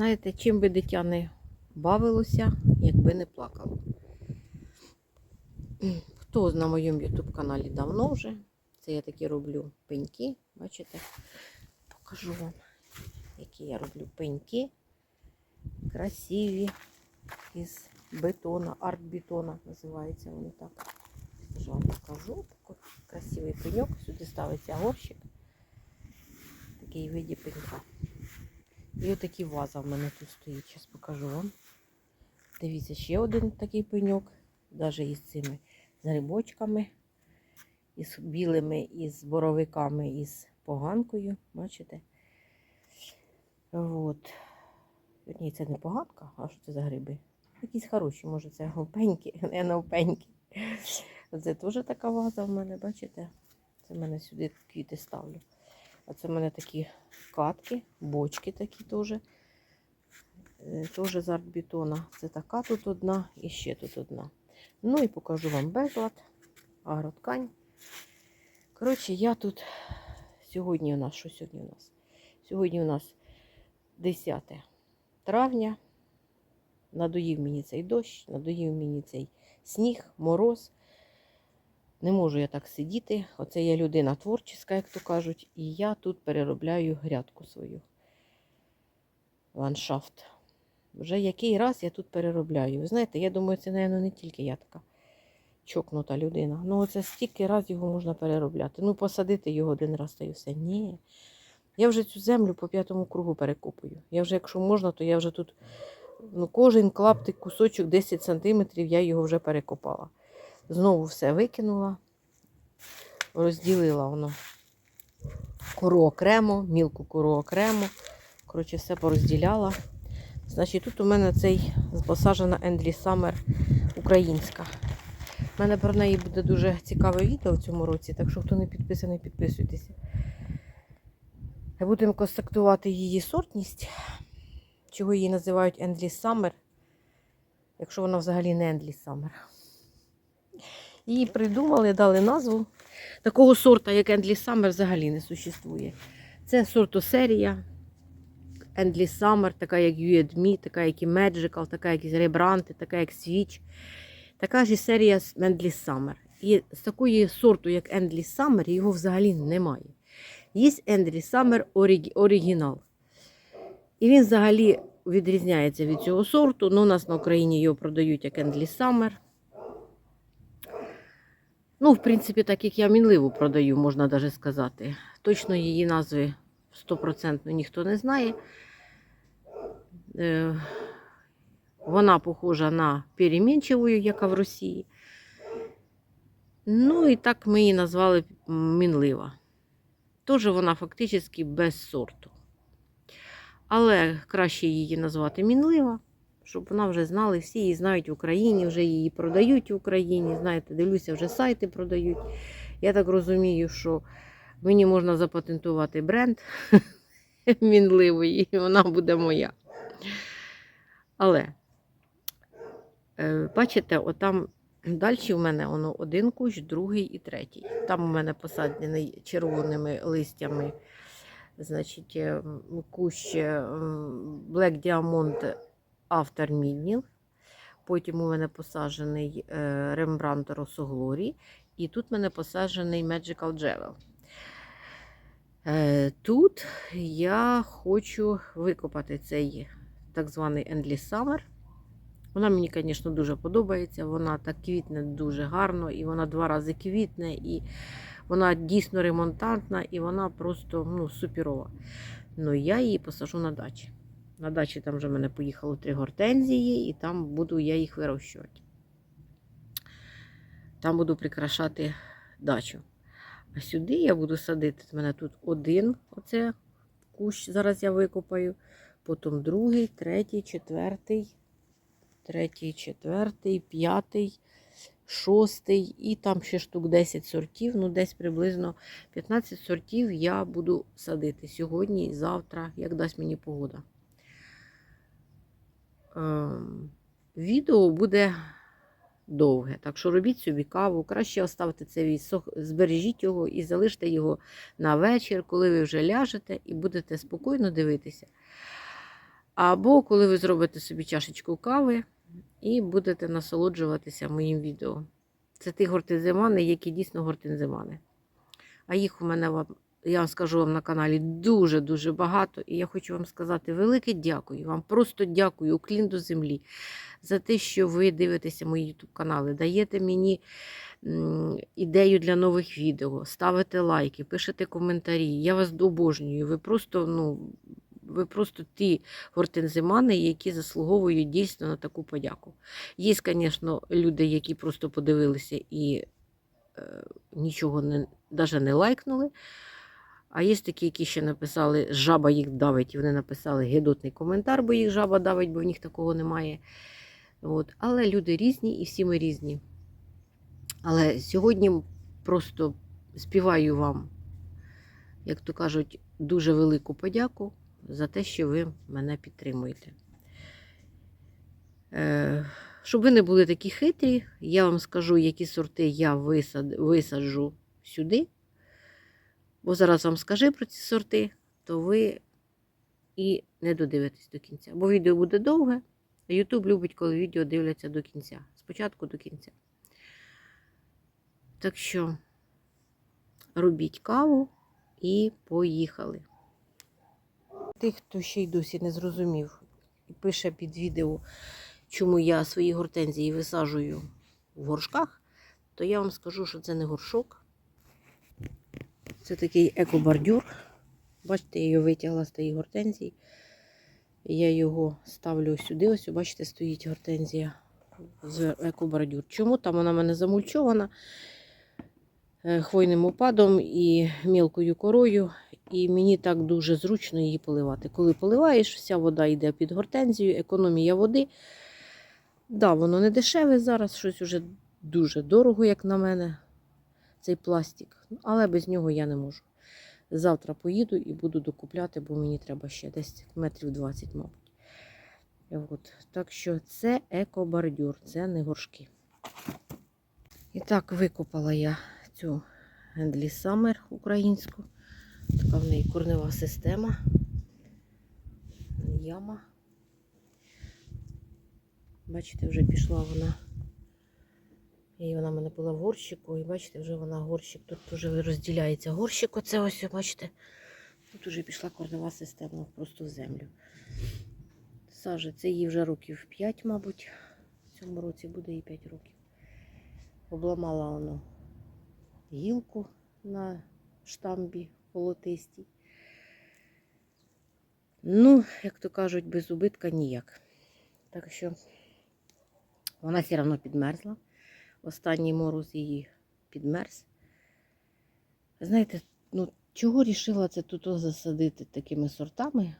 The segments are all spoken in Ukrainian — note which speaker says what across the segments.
Speaker 1: знаєте, чим би дитя не бавилося, якби не плакало. Хто на моєму YouTube каналі давно вже, це я такі роблю пеньки, бачите? Покажу вам, які я роблю пеньки. Красиві із бетона, арт-бетона називається вони так. Ж вам покажу. Такий красивий пеньок. Сюди ставиться горщик. Такий виді пенька. І отакі ваза в мене тут стоїть. Зараз покажу вам. Дивіться, ще один такий пеньок. Навіть із цими грибочками, із білими, із боровиками, із поганкою. Бачите? От. Ні, це не поганка, а що це за гриби? Якісь хороші, може, це опеньки, не на опеньки. Це теж така ваза в мене, бачите? Це в мене сюди квіти ставлю. А це в мене такі катки, бочки такі теж. Е, Теж з артбетона. Це така тут одна і ще тут одна. Ну і покажу вам безлад, агроткань. Коротше, я тут сьогодні у нас, що сьогодні у нас? Сьогодні у нас 10 травня. Надоїв мені цей дощ, надоїв мені цей сніг, мороз. Не можу я так сидіти. Оце я людина творча, як то кажуть, і я тут переробляю грядку свою. Ландшафт. Вже який раз я тут переробляю. Ви знаєте, я думаю, це, мабуть, не тільки я така чокнута людина. Ну, оце стільки раз його можна переробляти. Ну, посадити його один раз та й все. Ні. Я вже цю землю по п'ятому кругу перекопую. Я вже, якщо можна, то я вже тут ну, кожен клаптик, кусочок 10 сантиметрів, я його вже перекопала. Знову все викинула, розділила воно кору окремо, мілку кору окремо. Коротше, все порозділяла. Значить, тут у мене цей посаджена Ендрі Саммер українська. У мене про неї буде дуже цікаве відео в цьому році, так що хто не підписаний, підписуйтеся. Будемо констатувати її сортність, чого її називають Ендлі Саммер, якщо вона взагалі не Ендлі Саммер. Її придумали, дали назву. Такого сорта, як Ендлі Саммер, взагалі не существує. Це сортосерія. Ендлі Саммер, така як You така як і Magical, така як і Rebrandt, така як Switch. Така ж і серія Ендлі Саммер. І з такої сорту, як Ендлі Саммер, його взагалі немає. Є Ендрі Саммер оригінал. І він взагалі відрізняється від цього сорту. Ну, у нас на Україні його продають як Ендлі Саммер. Ну, в принципі, так як я мінливу продаю, можна навіть сказати. Точно її назви 100% ніхто не знає. Е, Вона похожа на перемінчеву, яка в Росії. Ну і так ми її назвали мінлива. Тож вона фактично без сорту. Але краще її назвати мінлива, щоб вона вже знали, всі її знають в Україні, вже її продають в Україні. Знаєте, дивлюся, вже сайти продають. Я так розумію, що мені можна запатентувати бренд мінливої, і вона буде моя. Але, е, бачите, отам далі в мене воно один кущ, другий і третій. Там у мене посаджений червоними листями. Значить, е, кущ е, Black Diamond After Midnight. Потім у мене посаджений е, Рембрандт Росоглорі. І тут у мене посаджений Magical Jewel. Е, Тут я хочу викопати цей так званий Endless Summer. Вона мені, звісно, дуже подобається. Вона так квітне дуже гарно, і вона два рази квітне, і вона дійсно ремонтантна, і вона просто ну, суперова. Ну, я її посажу на дачі. На дачі там вже в мене поїхало три гортензії, і там буду я їх вирощувати. Там буду прикрашати дачу. А сюди я буду садити. У мене тут один оце кущ, зараз я викопаю. Потім другий, третій, четвертий, третій, четвертий, п'ятий, шостий і там ще штук 10 сортів, ну десь приблизно 15 сортів я буду садити сьогодні завтра, як дасть мені погода. Ем, відео буде довге, так що робіть собі каву, краще оставте це відсох, збережіть його і залиште його на вечір, коли ви вже ляжете і будете спокійно дивитися. Або коли ви зробите собі чашечку кави і будете насолоджуватися моїм відео. Це ті гортензимани, які дійсно гортензимани. А їх у мене я вам скажу вам на каналі дуже-дуже багато. І я хочу вам сказати велике дякую. Вам просто дякую, уклін до землі, за те, що ви дивитеся мої YouTube канали, даєте мені ідею для нових відео, ставите лайки, пишете коментарі. Я вас обожнюю. Ви просто, ну, ви просто ті гортензимани, які заслуговують дійсно на таку подяку. Є, звісно, люди, які просто подивилися і е, нічого не, навіть не лайкнули. А є такі, які ще написали, жаба їх давить, і вони написали гидотний коментар, бо їх жаба давить, бо в них такого немає. От. Але люди різні і всі ми різні. Але сьогодні просто співаю вам, як то кажуть, дуже велику подяку за те, що ви мене підтримуєте. Е, щоб ви не були такі хитрі, я вам скажу, які сорти я висад, висаджу сюди. Бо зараз вам скажу про ці сорти, то ви і не додивитесь до кінця. Бо відео буде довге, а YouTube любить, коли відео дивляться до кінця. Спочатку до кінця. Так що робіть каву і поїхали. Тих, хто ще й досі не зрозумів і пише під відео, чому я свої гортензії висаджую в горшках, то я вам скажу, що це не горшок. Це такий екобордюр. Бачите, я його витягла з тієї гортензії. Я його ставлю сюди. Ось, бачите, стоїть гортензія з екобордюр. Чому? Там вона в мене замульчована е, хвойним опадом і мілкою корою. І мені так дуже зручно її поливати. Коли поливаєш, вся вода йде під гортензію, економія води. Да, воно не дешеве зараз, щось уже дуже дорого, як на мене, цей пластик. Але без нього я не можу. Завтра поїду і буду докупляти, бо мені треба ще десь метрів 20, мабуть. От. Так що це екобордюр, це не горшки. І так, викопала я цю Ендлі Саммер українську. Така в неї корнева система. Яма. Бачите, вже пішла вона. І вона в мене була в горщику. І бачите, вже вона горщик. Тут вже розділяється горщик. Оце ось, бачите. Тут вже пішла корнева система просто в землю. Сажа, це їй вже років 5, мабуть. В цьому році буде їй 5 років. Обламала воно гілку на штамбі полотистій. Ну, як то кажуть, без убитка ніяк. Так що вона все одно підмерзла. Останній мороз її підмерз. Знаєте, ну, чого рішила це тут засадити такими сортами,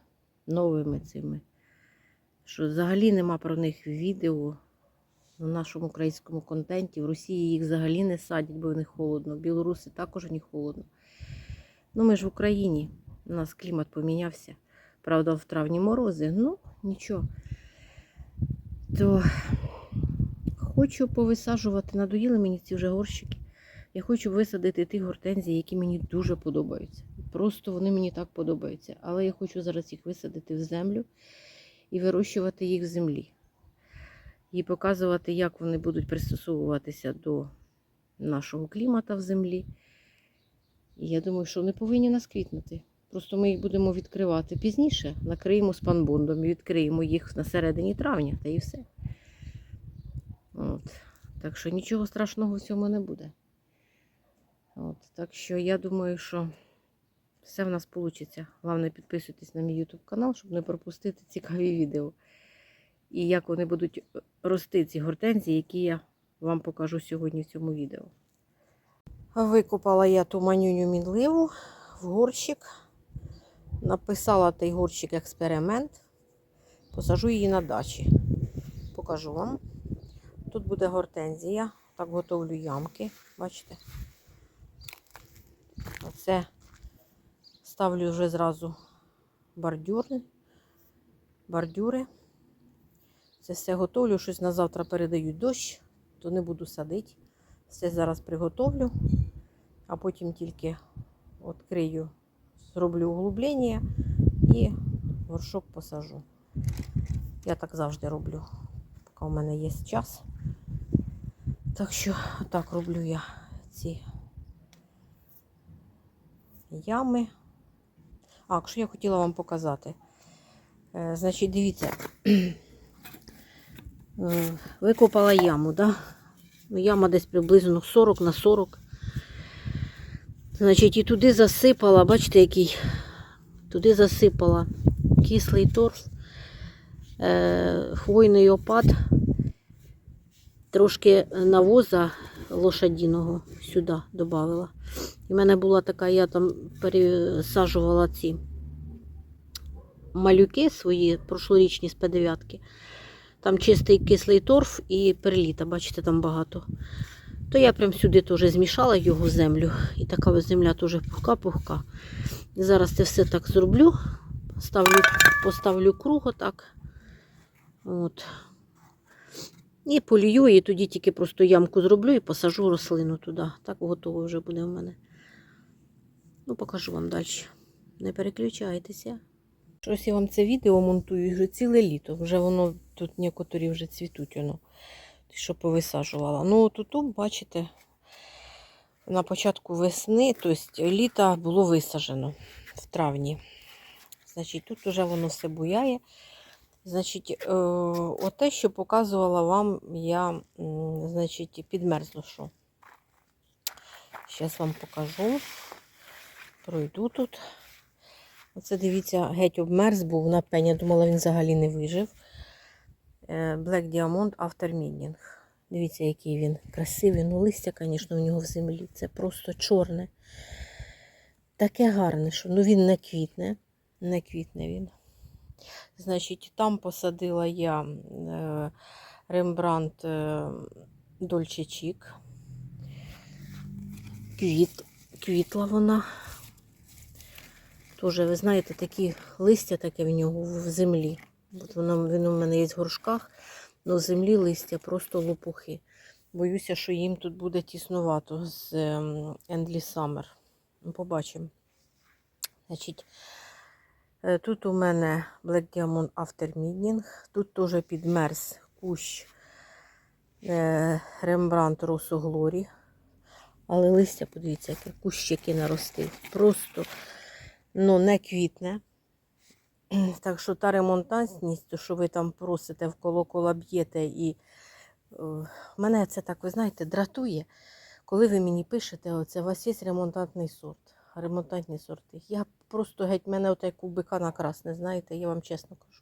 Speaker 1: новими цими, що взагалі нема про них відео в нашому українському контенті. В Росії їх взагалі не садять, бо в них холодно. В Білорусі також них холодно. Ну, ми ж в Україні, у нас клімат помінявся. Правда, в травні морози, ну, нічого. То хочу повисаджувати, надоїли мені ці вже горщики. Я хочу висадити ті гортензії, які мені дуже подобаються. Просто вони мені так подобаються. Але я хочу зараз їх висадити в землю і вирощувати їх в землі. І показувати, як вони будуть пристосовуватися до нашого клімата в землі. І я думаю, що вони повинні нас квітнути. Просто ми їх будемо відкривати пізніше. Накриємо спанбондом і відкриємо їх на середині травня, та і все. От. Так що нічого страшного в цьому не буде. От. Так що я думаю, що все в нас вийде. Головне, підписуйтесь на мій YouTube канал, щоб не пропустити цікаві відео. І як вони будуть рости, ці гортензії, які я вам покажу сьогодні в цьому відео. Викопала я ту манюню мінливу в горщик. Написала той горщик експеримент. Посажу її на дачі. Покажу вам. Тут буде гортензія. Так готовлю ямки. Бачите? Оце ставлю вже зразу бордюри. бордюри. Це все готовлю. Щось на завтра передають дощ, то не буду садити. Все зараз приготовлю, а потім тільки відкрию, зроблю углублення і горшок посажу. Я так завжди роблю, поки у мене є час. Так що так роблю я ці ями. А, що я хотіла вам показати. Е, значить, дивіться, викопала яму, да? Ну, Яма десь приблизно 40 на 40. Значить, і туди засипала, бачите, який? Туди засипала кислий торф, е, хвойний опад, трошки навоза лошадіного сюди додавила. І в мене була така, я там пересаджувала ці малюки свої прошлорічні з П9. Там чистий кислий торф і перліта, бачите, там багато. То я прям сюди теж змішала його землю. І така земля теж пухка-пухка. Зараз це все так зроблю. Ставлю, поставлю круг отак. От. І полію, і тоді тільки просто ямку зроблю і посажу рослину туди. Так готово вже буде в мене. Ну, покажу вам далі. Не переключайтеся. Щось я вам це відео монтую вже ціле літо. Вже воно тут некоторі вже цвітуть воно. Що повисаджувала. Ну, тут, бачите, на початку весни, тобто літа було висаджено в травні. Значить, тут вже воно все буяє. Значить, е, оте, що показувала вам, я, значить, підмерзло що. Зараз вам покажу. Пройду тут. Оце дивіться, геть обмерз був на пені. Я думала, він взагалі не вижив. Е, Black Diamond After Meeting. Дивіться, який він красивий. Ну, листя, звісно, у нього в землі. Це просто чорне. Таке гарне, що ну, він не квітне. Не квітне він. Значить, там посадила я е, Рембрандт е, Квіт, квітла вона. Тоже, ви знаєте, такі листя таке в нього в землі. От воно, він у мене є в горшках, але в землі листя просто лопухи. Боюся, що їм тут буде тіснувато з ем, Endless Summer. Ну, Побачимо. Значить, тут у мене Black Diamond After Midning. Тут теж підмерз кущ е, Рембрандт Росу Глорі. Але листя, подивіться, яке кущики наростив. Просто ну, не квітне. Так що та ремонтантність, що ви там просите в колокола б'єте, і е, мене це так, ви знаєте, дратує, коли ви мені пишете, оце у вас є ремонтантний сорт, ремонтантні сорти. Я просто геть мене отай кубика на красне, знаєте, я вам чесно кажу.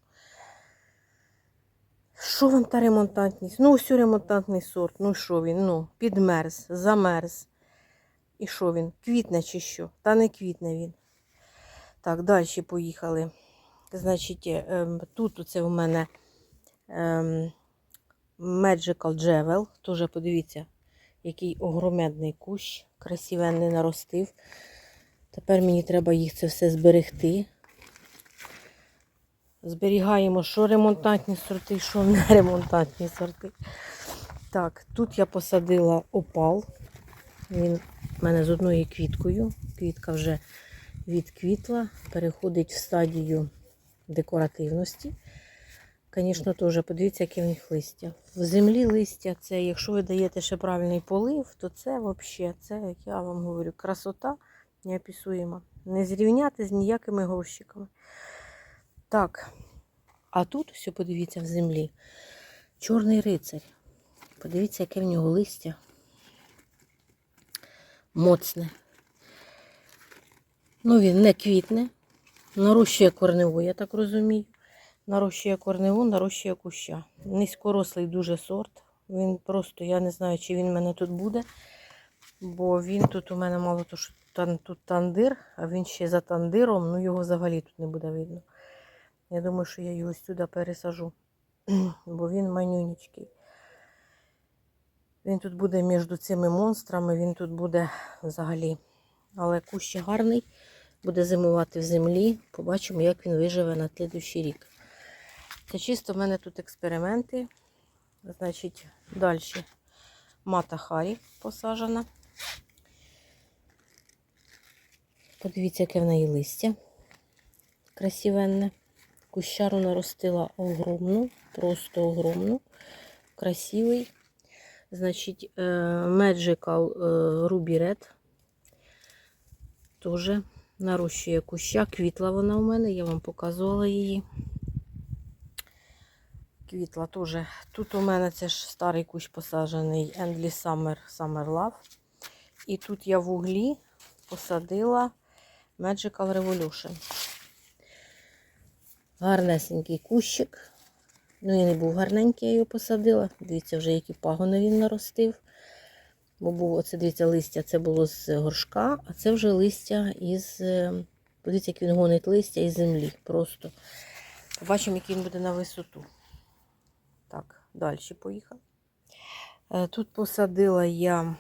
Speaker 1: Що вам та ремонтантність? Ну, ось ремонтантний сорт. Ну, що він? Ну, підмерз, замерз. І що він? Квітне чи що? Та не квітне він. Так, далі поїхали. Значить, ем, тут оце у мене ем, Magical Jewel. Тоже подивіться, який огромедний кущ, красивенний наростив. Тепер мені треба їх це все зберегти. Зберігаємо, що ремонтантні сорти, що не ремонтантні сорти. Так, тут я посадила опал. Він в мене з одною квіткою. Квітка вже відквітла, переходить в стадію декоративності. Звісно, теж подивіться, яке в них листя. В землі листя, це, якщо ви даєте ще правильний полив, то це взагалі, це, як я вам говорю, красота неописуєма. Не зрівняти з ніякими горщиками. Так, а тут все подивіться в землі. Чорний рицарь. Подивіться, яке в нього листя. Моцне. Ну, він не квітне, нарощує корневу, я так розумію. Нарощує корневу, нарощує куща. Низькорослий дуже сорт. Він просто, я не знаю, чи він в мене тут буде. Бо він тут у мене мало то, що тут тандир, а він ще за тандиром, ну його взагалі тут не буде видно. Я думаю, що я його сюди пересажу, бо він манюнічкий. Він тут буде між цими монстрами, він тут буде взагалі. Але кущ гарний, буде зимувати в землі. Побачимо, як він виживе на слідуючий рік. Це чисто в мене тут експерименти. Значить, далі мата Харі посаджена. Подивіться, яке в неї листя красивенне. Кущару наростила огромну, просто огромну, красивий. Значить, Magical Ruby Red. Тоже нарощує куща. Квітла вона у мене, я вам показувала її. Квітла теж. Тут у мене це ж старий кущ посаджений Endless Summer Summer Love. І тут я в углі посадила Magical Revolution. Гарнесенький кущик. Ну, і не був гарненький, я його посадила. Дивіться, вже які пагони він наростив. Бо був, оце, дивіться, листя це було з горшка, а це вже листя із. е, Подивіться, як він гонить листя із землі. Просто. Побачимо, який він буде на висоту. Так, далі поїхав. Е, Тут посадила я,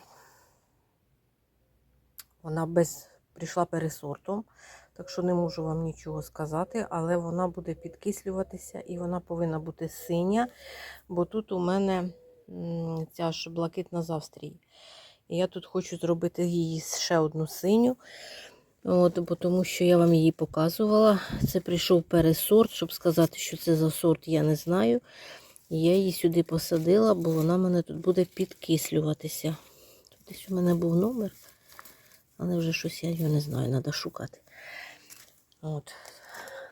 Speaker 1: вона без прийшла пересортом, так що не можу вам нічого сказати, але вона буде підкислюватися і вона повинна бути синя, бо тут у мене ця ж блакитна з Австрії. І я тут хочу зробити її ще одну синю. От, бо тому що я вам її показувала. Це прийшов пересорт, щоб сказати, що це за сорт, я не знаю. Я її сюди посадила, бо вона мене тут буде підкислюватися. Тут десь у мене був номер, але вже щось я його не знаю, треба шукати. От.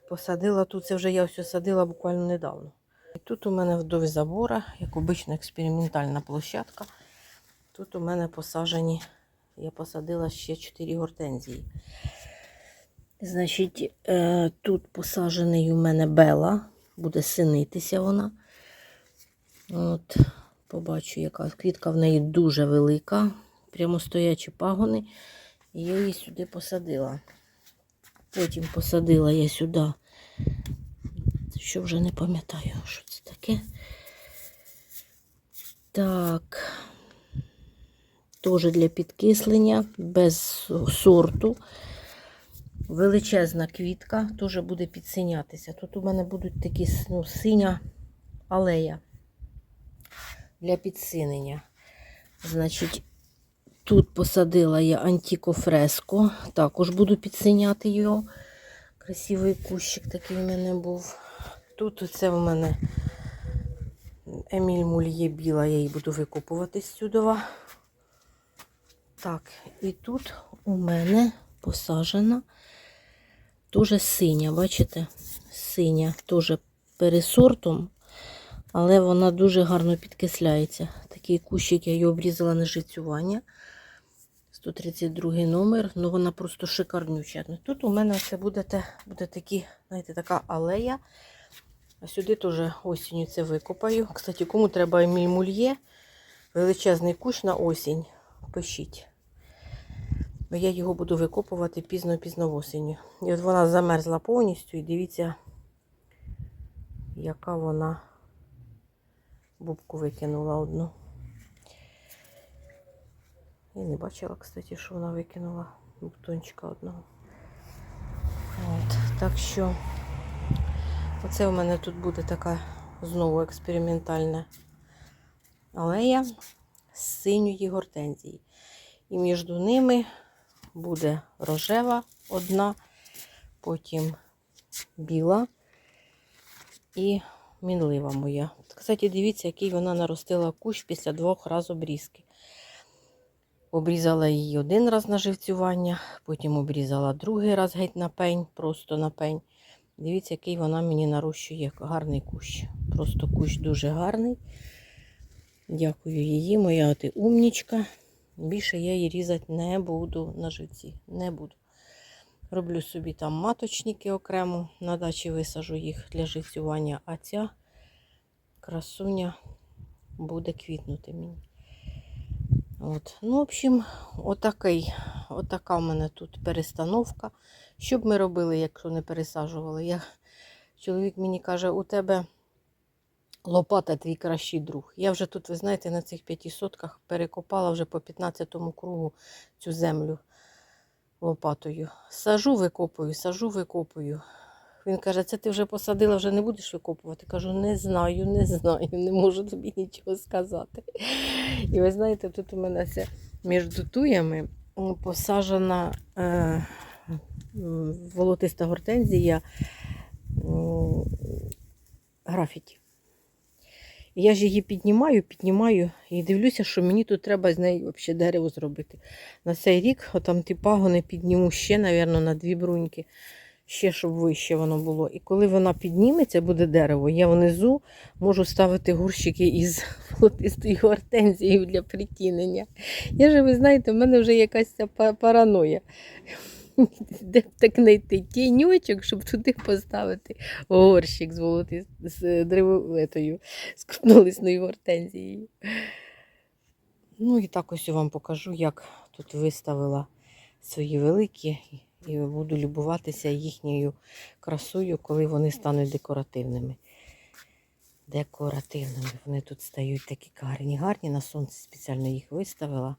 Speaker 1: Посадила тут, це вже я все садила буквально недавно. І тут у мене вдовж забора, як обична експериментальна площадка. Тут у мене посаджені, я посадила ще 4 гортензії. Значить, е, тут посаджений у мене бела, буде синитися вона. От, побачу, яка квітка в неї дуже велика, прямо стоячі пагони. І я її сюди посадила. Потім посадила я сюди, що вже не пам'ятаю, що це таке. Так, теж для підкислення, без сорту. Величезна квітка, теж буде підсинятися. Тут у мене будуть такі ну, синя алея для підсинення. Значить, тут посадила я антикофреско, також буду підсиняти його. Красивий кущик такий в мене був. Тут це в мене Еміль Мульє біла, я її буду викопувати сюди. Так, і тут у мене посаджена дуже синя, бачите? Синя, теж пересортом, але вона дуже гарно підкисляється. Такий кущик я її обрізала на живцювання. 132 номер, ну вона просто шикарнюча. Ну, Тут у мене це буде, буде такі, знаєте, така алея. А сюди теж осінню це викопаю. Кстати, кому треба Еміль Мульє, величезний кущ на осінь, пишіть. Бо я його буду викопувати пізно-пізно в осінню. І от вона замерзла повністю, і дивіться, яка вона бубку викинула одну. Я не бачила, кстати, що вона викинула бутончика одного. От, так що, оце у мене тут буде така знову експериментальна алея з синьої гортензії. І між ними буде рожева одна, потім біла і мінлива моя. Кстати, дивіться, який вона наростила кущ після двох разів обрізки. Обрізала її один раз на живцювання, потім обрізала другий раз геть на пень, просто на пень. Дивіться, який вона мені нарощує гарний кущ. Просто кущ дуже гарний. Дякую її, моя ти умнічка. Більше я її різати не буду на живці. Не буду. Роблю собі там маточники окремо. На дачі висажу їх для живцювання, а ця красуня буде квітнути мені. От. Ну, в общем, отакий, отака в мене тут перестановка. Що б ми робили, якщо не пересаджували? Я... Чоловік мені каже, у тебе лопата твій кращий друг. Я вже тут, ви знаєте, на цих п'яти сотках перекопала вже по 15-му кругу цю землю лопатою. Сажу, викопую, сажу, викопую. Він каже, це ти вже посадила, вже не будеш викопувати. Кажу, не знаю, не знаю, не можу тобі нічого сказати. І ви знаєте, тут у мене це між туями м, посаджена е, волотиста гортензія графіті. Я ж її піднімаю, піднімаю і дивлюся, що мені тут треба з неї взагалі дерево зробити. На цей рік отам ті пагони підніму ще, мабуть, на дві бруньки, ще щоб вище воно було. І коли вона підніметься, буде дерево, я внизу можу ставити горщики із золотистої гортензії для притінення. Я же, ви знаєте, в мене вже якась ця параноя. Де б так знайти тіньочок, щоб туди поставити горщик з волоти з древовитою, з крупнолисною гортензією. Ну і так ось я вам покажу, як тут виставила свої великі, і буду любуватися їхньою красою, коли вони стануть декоративними. Декоративними. Вони тут стають такі гарні, гарні. На сонці спеціально їх виставила.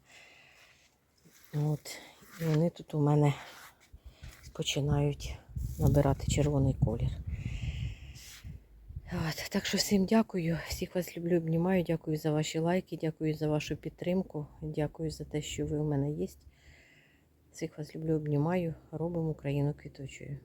Speaker 1: От. І вони тут у мене починають набирати червоний колір. От, так що всім дякую, всіх вас люблю, обнімаю. Дякую за ваші лайки, дякую за вашу підтримку. Дякую за те, що ви у мене є. Всіх вас люблю, обнімаю. Робимо Україну квіточою.